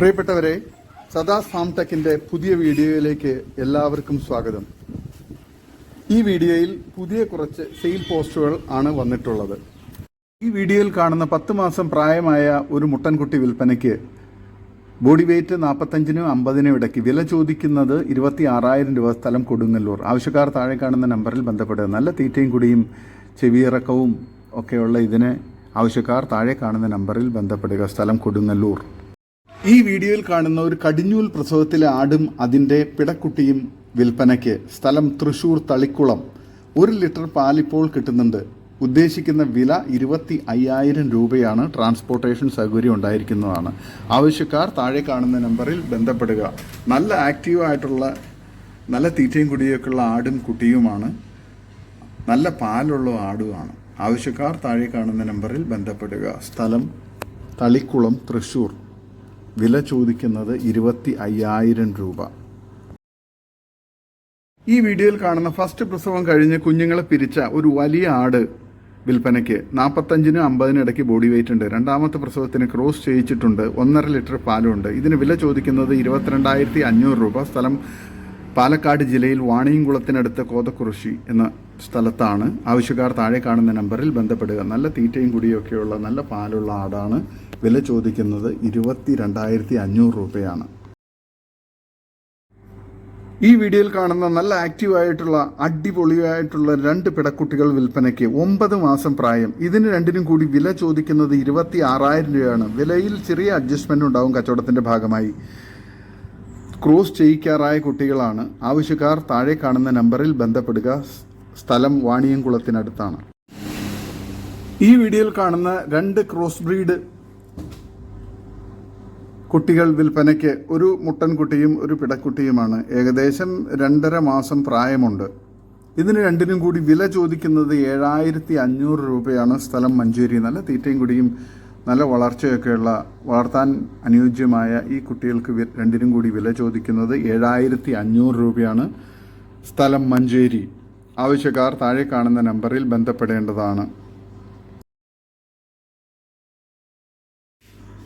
പ്രിയപ്പെട്ടവരെ സദാ സാംടെക്കിന്റെ പുതിയ വീഡിയോയിലേക്ക് എല്ലാവർക്കും സ്വാഗതം. ഈ വീഡിയോയിൽ പുതിയ കുറച്ച് സെയിൽ പോസ്റ്റുകൾ ആണ് വന്നിട്ടുള്ളത്. ഈ വീഡിയോയിൽ കാണുന്ന പത്ത് മാസം പ്രായമായ ഒരു മുട്ടൻകുട്ടി വിൽപ്പനയ്ക്ക് ബോഡി വെയ്റ്റ് നാൽപ്പത്തഞ്ചിനും അമ്പതിനും ഇടയ്ക്ക് വില ചോദിക്കുന്നത് ഇരുപത്തി ആറായിരം രൂപ സ്ഥലം കൊടുങ്ങല്ലൂർ. ആവശ്യക്കാർ താഴെ കാണുന്ന നമ്പറിൽ ബന്ധപ്പെടുക. നല്ല തീറ്റയും കുടിയും ചെവിയിറക്കവും ഒക്കെയുള്ള ഇതിന് ആവശ്യക്കാർ താഴെ കാണുന്ന നമ്പറിൽ ബന്ധപ്പെടുക. സ്ഥലം കൊടുങ്ങല്ലൂർ. ഈ വീഡിയോയിൽ കാണുന്ന ഒരു കടിഞ്ഞൂൽ പ്രസവത്തിലെ ആടും അതിന്റെ പിടക്കുട്ടിയും വിൽപ്പനയ്ക്ക് സ്ഥലം തൃശൂർ തളിക്കുളം. ഒരു ലിറ്റർ പാലിപ്പോൾ കിട്ടുന്നുണ്ട്. ഉദ്ദേശിക്കുന്ന വില ഇരുപത്തി അയ്യായിരം രൂപയാണ് ട്രാൻസ്പോർട്ടേഷൻ സൗകര്യം ഉണ്ടായിരിക്കുന്നതാണ്. ആവശ്യക്കാർ താഴെ കാണുന്ന നമ്പറിൽ ബന്ധപ്പെടുക. നല്ല ആക്റ്റീവ് ആയിട്ടുള്ള നല്ല തീറ്റയും കുടിയൊക്കെയുള്ള ആടും കുട്ടിയുമാണ്. നല്ല പാലുള്ള ആടുമാണ്. ആവശ്യക്കാർ താഴെ കാണുന്ന നമ്പറിൽ ബന്ധപ്പെടുക. സ്ഥലം തളിക്കുളം തൃശ്ശൂർ വില ചോദിക്കുന്നത് ഇരുപത്തി അയ്യായിരം രൂപ. ഈ വീഡിയോയിൽ കാണുന്ന ഫസ്റ്റ് പ്രസവം കഴിഞ്ഞ് കുഞ്ഞുങ്ങളെ പിരിച്ച ഒരു വലിയ ആട് വിൽപ്പനയ്ക്ക്. നാൽപ്പത്തഞ്ചിനും അമ്പതിനും ഇടയ്ക്ക് ബോഡി വെയിറ്റ് ഉണ്ട്. രണ്ടാമത്തെ പ്രസവത്തിന് ക്രോസ് ചെയ്യിച്ചിട്ടുണ്ട്. ഒന്നര ലിറ്റർ പാലുണ്ട്. ഇതിന് വില ചോദിക്കുന്നത് ഇരുപത്തിരണ്ടായിരത്തി അഞ്ഞൂറ് രൂപ. സ്ഥലം പാലക്കാട് ജില്ലയിൽ വാണിയംകുളത്തിനടുത്ത് കോതക്കുറിശി എന്ന സ്ഥലത്താണ്. ആവശ്യക്കാർ താഴെ കാണുന്ന നമ്പറിൽ ബന്ധപ്പെടുക. നല്ല തീറ്റയും കുടിയൊക്കെയുള്ള നല്ല പാലുള്ള ആടാണ്. വില ചോദിക്കുന്നത് ഇരുപത്തി രണ്ടായിരത്തി അഞ്ഞൂറ് രൂപയാണ്. ഈ വീഡിയോയിൽ കാണുന്ന നല്ല ആക്റ്റീവ് ആയിട്ടുള്ള അടിപൊളിയായിട്ടുള്ള രണ്ട് പിടക്കുട്ടികൾ വിൽപ്പനയ്ക്ക് ഒമ്പത് മാസം പ്രായം. ഇതിന് രണ്ടിനും കൂടി വില ചോദിക്കുന്നത് ഇരുപത്തി ആറായിരം രൂപയാണ്. വിലയിൽ ചെറിയ അഡ്ജസ്റ്റ്മെന്റ് ഉണ്ടാവും കച്ചവടത്തിന്റെ ഭാഗമായി. ക്രോസ് ചെയ്യിക്കാറായ കുട്ടികളാണ്. ആവശ്യക്കാർ താഴെ കാണുന്ന നമ്പറിൽ ബന്ധപ്പെടുക. സ്ഥലം വാണിയംകുളത്തിനടുത്താണ്. ഈ വീഡിയോയിൽ കാണുന്ന രണ്ട് ക്രോസ് ബ്രീഡ് കുട്ടികൾ വിൽപ്പനയ്ക്ക് ഒരു മുട്ടൻകുട്ടിയും ഒരു പിടക്കുട്ടിയുമാണ്. ഏകദേശം രണ്ടര മാസം പ്രായമുണ്ട്. ഇതിന് രണ്ടിനും കൂടി വില ചോദിക്കുന്നത് ഏഴായിരത്തി അഞ്ഞൂറ് രൂപയാണ് സ്ഥലം മഞ്ചേരി. നല്ല തീറ്റയും കുടിയും നല്ല വളർച്ചയൊക്കെയുള്ള വളർത്താൻ അനുയോജ്യമായ ഈ കുട്ടികൾക്ക് രണ്ടിനും കൂടി വില ചോദിക്കുന്നത് ഏഴായിരത്തി അഞ്ഞൂറ് രൂപയാണ് സ്ഥലം മഞ്ചേരി. ആവശ്യക്കാർ താഴെ കാണുന്ന നമ്പറിൽ ബന്ധപ്പെടേണ്ടതാണ്.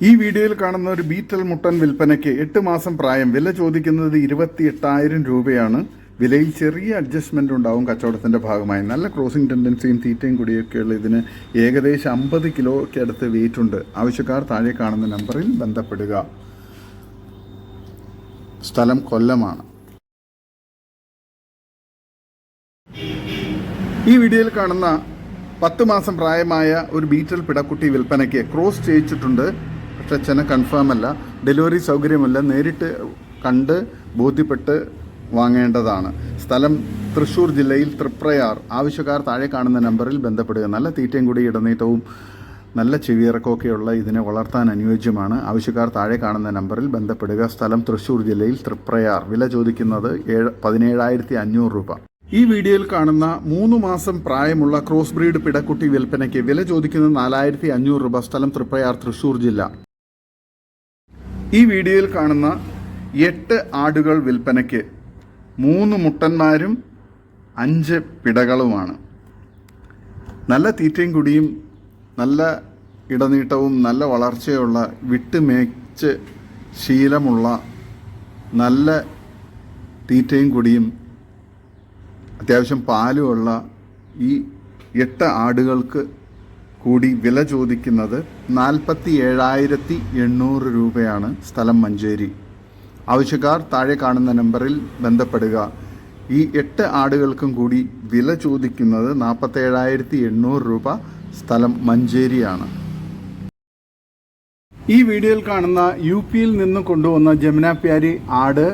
ഈ വീഡിയോയിൽ കാണുന്ന ഒരു ബീറ്റൽ മുട്ടൻ വിൽപ്പനയ്ക്ക് എട്ട് മാസം പ്രായം. വില ചോദിക്കുന്നത് ഇരുപത്തി എട്ടായിരം രൂപയാണ്. വിലയിൽ ചെറിയ അഡ്ജസ്റ്റ്മെന്റ് ഉണ്ടാവും കച്ചവടത്തിന്റെ ഭാഗമായി. നല്ല ക്രോസിംഗ് ടെൻഡൻസിയും തീറ്റയും കൂടിയൊക്കെയുള്ള ഇതിന് ഏകദേശം അമ്പത് കിലോയ്ക്ക് അടുത്ത് വെയിറ്റ് ഉണ്ട്. ആവശ്യക്കാർ താഴെ കാണുന്ന നമ്പറിൽ ബന്ധപ്പെടുക. സ്ഥലം കൊല്ലമാണ്. ഈ വീഡിയോയിൽ കാണുന്ന പത്ത് മാസം പ്രായമായ ഒരു ബീറ്റൽ പിടക്കുട്ടി വിൽപ്പനയ്ക്ക് ക്രോസ് ചെയ്യിച്ചിട്ടുണ്ട്. പക്ഷെ ചെന കൺഫേം അല്ല. ഡെലിവറി സൗകര്യമല്ല. നേരിട്ട് കണ്ട് ബോധ്യപ്പെട്ട് വാങ്ങേണ്ടതാണ്. സ്ഥലം തൃശ്ശൂർ ജില്ലയിൽ തൃപ്രയാർ. ആവശ്യക്കാർ താഴെ കാണുന്ന നമ്പറിൽ ബന്ധപ്പെടുക. നല്ല തീറ്റയും കൂടി ഇടനീട്ടവും നല്ല ചെവിയിറക്കമൊക്കെയുള്ള ഇതിനെ വളർത്താൻ അനുയോജ്യമാണ്. ആവശ്യക്കാർ താഴെ കാണുന്ന നമ്പറിൽ ബന്ധപ്പെടുക. സ്ഥലം തൃശ്ശൂർ ജില്ലയിൽ തൃപ്രയാർ. വില ചോദിക്കുന്നത് ഏഴ് പതിനേഴായിരത്തി അഞ്ഞൂറ് രൂപ. ഈ വീഡിയോയിൽ കാണുന്ന മൂന്ന് മാസം പ്രായമുള്ള ക്രോസ് ബ്രീഡ് പിടക്കുട്ടി വിൽപ്പനയ്ക്ക് വില ചോദിക്കുന്നത് നാലായിരത്തി അഞ്ഞൂറ് രൂപ. സ്ഥലം തൃപ്രയാർ തൃശ്ശൂർ ജില്ല. ഈ വീഡിയോയിൽ കാണുന്ന എട്ട് ആടുകൾ വിൽപ്പനയ്ക്ക് മൂന്ന് മുട്ടന്മാരും അഞ്ച് പിടകളുമാണ്. നല്ല തീറ്റയും കുടിയും നല്ല ഇടനീട്ടവും നല്ല വളർച്ചയുള്ള വിട്ട് മേച്ച് ശീലമുള്ള നല്ല തീറ്റയും കുടിയും അത്യാവശ്യം പാലുമുള്ള ഈ എട്ട് ആടുകൾക്ക് കൂടി വില ചോദിക്കുന്നത് നാൽപ്പത്തി ഏഴായിരത്തി എണ്ണൂറ് രൂപയാണ് സ്ഥലം മഞ്ചേരി. ആവശ്യക്കാർ താഴെ കാണുന്ന നമ്പറിൽ ബന്ധപ്പെടുക. ഈ എട്ട് ആടുകൾക്കും കൂടി വില ചോദിക്കുന്നത് നാൽപ്പത്തേഴായിരത്തി എണ്ണൂറ് രൂപ സ്ഥലം മഞ്ചേരിയാണ്. ഈ വീഡിയോയിൽ കാണുന്ന യു പിയിൽ നിന്ന് കൊണ്ടുവന്ന ജമുനാപ്യാരി ആട്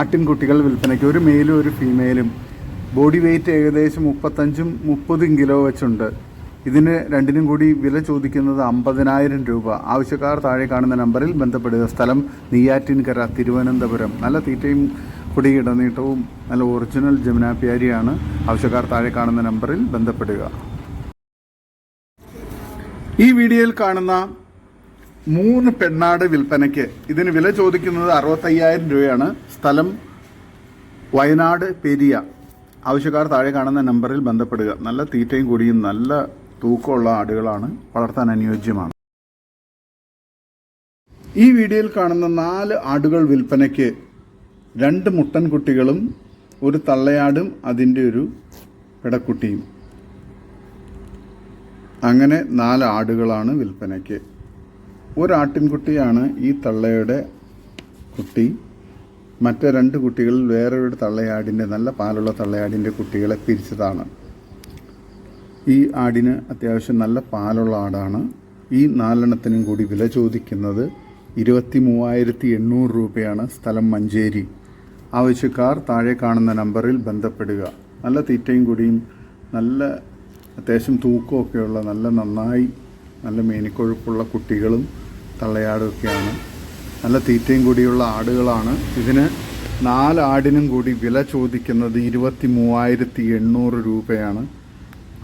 ആട്ടിൻകുട്ടികൾ വിൽപ്പനയ്ക്ക് ഒരു മെയിലും ഒരു ഫീമെയിലും ബോഡി വെയിറ്റ് ഏകദേശം മുപ്പത്തഞ്ചും മുപ്പതും കിലോ വെച്ചുണ്ട്. ഇതിന് രണ്ടിനും കൂടി വില ചോദിക്കുന്നത് അമ്പതിനായിരം രൂപ. ആവശ്യക്കാർ താഴെ കാണുന്ന നമ്പറിൽ ബന്ധപ്പെടുക. സ്ഥലം നെയ്യാറ്റിൻകര തിരുവനന്തപുരം. നല്ല തീറ്റയും കുടി ഇടനീട്ടവും നല്ല ഒറിജിനൽ ജമുനാപ്യാരിയാണ് ആവശ്യക്കാർ താഴെ കാണുന്ന നമ്പറിൽ ബന്ധപ്പെടുക. ഈ വീഡിയോയിൽ കാണുന്ന മൂന്ന് പെണ്ണാട് വിൽപ്പനയ്ക്ക് ഇതിന് വില ചോദിക്കുന്നത് അറുപത്തയ്യായിരം രൂപയാണ്. സ്ഥലം വയനാട് പെരിയ. ആവശ്യക്കാർ താഴെ കാണുന്ന നമ്പറിൽ ബന്ധപ്പെടുക. നല്ല തീറ്റയും കൂടിയും നല്ല തൂക്കമുള്ള ആടുകളാണ് വളർത്താൻ അനുയോജ്യമാണ്. ഈ വീഡിയോയിൽ കാണുന്ന നാല് ആടുകൾ വിൽപ്പനയ്ക്ക് രണ്ട് മുട്ടൻകുട്ടികളും ഒരു തള്ളയാടും അതിന്റെ ഒരു പിടക്കുട്ടിയും. അങ്ങനെ നാല് ആടുകളാണ് വിൽപ്പനയ്ക്ക്. ഒരാട്ടിൻകുട്ടിയാണ് ഈ തള്ളയുടെ കുട്ടി. മറ്റേ രണ്ട് കുട്ടികളിൽ വേറൊരു തള്ളയാടിന്റെ നല്ല പാലുള്ള തള്ളയാടിന്റെ കുട്ടികളെ പിരിച്ചതാണ്. ഈ ആടിന് അത്യാവശ്യം നല്ല പാലുള്ള ആടാണ്. ഈ നാലെണ്ണത്തിനും കൂടി വില ചോദിക്കുന്നത് ഇരുപത്തി മൂവായിരത്തി എണ്ണൂറ് രൂപയാണ് സ്ഥലം മഞ്ചേരി. ആവശ്യക്കാർ താഴെ കാണുന്ന നമ്പറിൽ ബന്ധപ്പെടുക. നല്ല തീറ്റയും കൂടിയും നല്ല അത്യാവശ്യം തൂക്കമൊക്കെയുള്ള നല്ല നന്നായി നല്ല മേനിക്കൊഴുപ്പുള്ള കുട്ടികളും തള്ളയാടുമൊക്കെയാണ്. നല്ല തീറ്റയും കൂടിയുള്ള ആടുകളാണ്. ഇതിന് നാല് ആടിനും കൂടി വില ചോദിക്കുന്നത് ഇരുപത്തി മൂവായിരത്തി എണ്ണൂറ് രൂപയാണ്.